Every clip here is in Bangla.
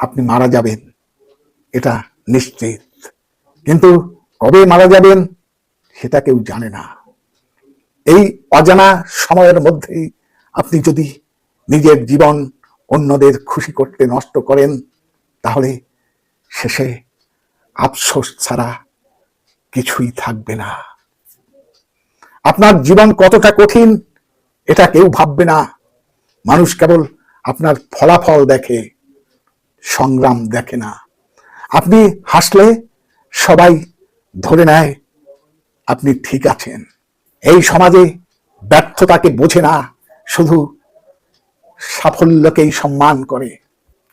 আপনি মারা যাবেন। এটা নিশ্চিত। কিন্তু কবে মারা যাবেন, সেটা কেউ জানে না। এই অজানা সময়ের মধ্যেই আপনি যদি নিজের জীবন অন্যদের খুশি করতে নষ্ট করেন, তাহলে শেষে আফসোস ছাড়া কিছুই থাকবে না। আপনার জীবন কতটা কঠিন, এটা কেউ ভাববে না। মানুষ কেবল আপনার ফলাফল দেখে। সংগ্রাম দেখে না। আপনি হাসলে সবাই ধরে নেয় আপনি ঠিক আছেন। এই সমাজে ব্যর্থতাকে বোঝে না, শুধু সাফল্যকেই সম্মান করে।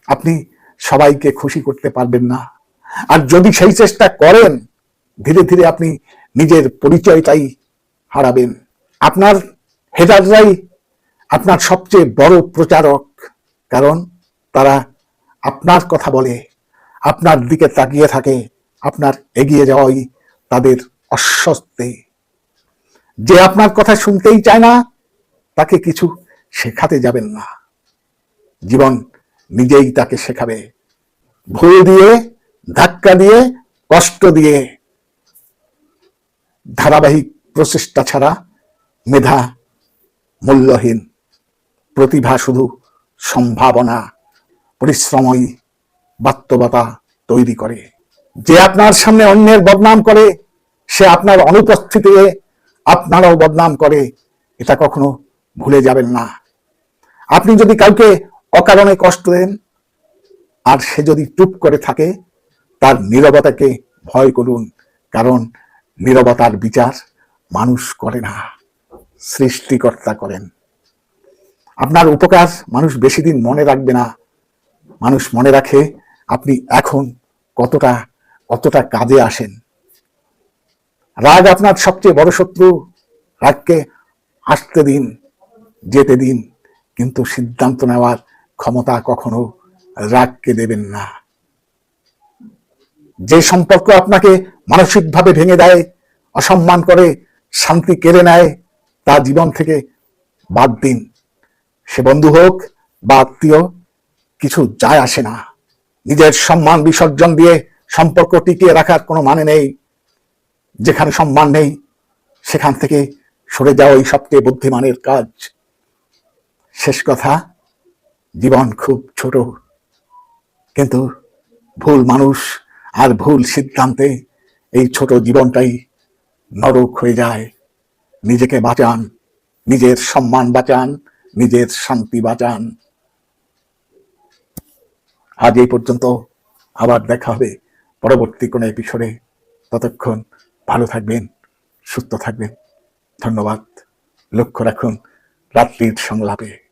আপনি সবাইকে খুশি করতে পারবেন না। আর যদি সেই চেষ্টা করেন, ধীরে ধীরে আপনি নিজের পরিচয়টাই হারাবেন। আপনার হেডাররাই আপনার সবচেয়ে বড় প্রচারক, কারণ তারা আপনার কথা বলে, আপনার দিকে তাকিয়ে থাকে, আপনার এগিয়ে যাওয়াই তাদের অস্বস্তি। যে আপনার কথা শুনতেই চায় না, তাকে কিছু শেখাতে যাবেন না। জীবন নিজেই তাকে শেখাবে। ভুল দিয়ে, ধাক্কা দিয়ে, কষ্ট দিয়ে। ধারাবাহিক প্রচেষ্টা ছাড়া মেধা মূল্যহীন, প্রতিভা শুধু সম্ভাবনা। পরিশ্রমই বাস্তবতা তৈরি করে। যে আপনার সামনে অন্যের বদনাম করে, সে আপনার অনুপস্থিতিতে আপনারাও বদনাম করে, এটা কখনো ভুলে যাবেন না। আপনি যদি কাউকে অকারণে কষ্ট দেন, আর সে যদি চুপ করে থাকে, তার নীরবতাকে ভয় করুন, কারণ নীরবতার বিচার মানুষ করে না, সৃষ্টিকর্তা করেন। আপনার উপকার মানুষ বেশি দিন মনে রাখবে না মানুষ মনে রাখে আপনি এখন কতটা কতটা কাজে আসেন। রাগ আপনার সবচেয়ে বড় শত্রু, রাগকে আসতে দিন, যেতে দিন, কিন্তু সিদ্ধান্ত নেওয়ার ক্ষমতা কখনো রাগকে দেবেন না। যে সম্পর্ক আপনাকে মানসিকভাবে ভেঙে দেয়, অসম্মান করে, শান্তি কেড়ে নেয়, তা জীবন থেকে বাদ দিন। সে বন্ধু হোক বা আত্মীয় কিছু যায় আসে না। নিজের সম্মান বিসর্জন দিয়ে সম্পর্ক টিকিয়ে রাখার কোনো মানে নেই। যেখানে সম্মান নেই, সেখান থেকে সরে যাওয়াই সবচেয়ে বুদ্ধিমানের কাজ। শেষ কথা, জীবন খুব ছোট। কিন্তু ভুল মানুষ আর ভুল সিদ্ধান্তে এই ছোট জীবনটাই নরক হয়ে যায়। নিজেকে বাঁচান, নিজের সম্মান বাঁচান, নিজের শান্তি বাঁচান। আজ এই পর্যন্ত আবার দেখা হবে পরবর্তী কোনো এপিসোডে ততক্ষণ ভালো থাকবেন, সুস্থ থাকবেন। ধন্যবাদ। লক্ষ্য রাখুন, রাত্রির সংলাপে।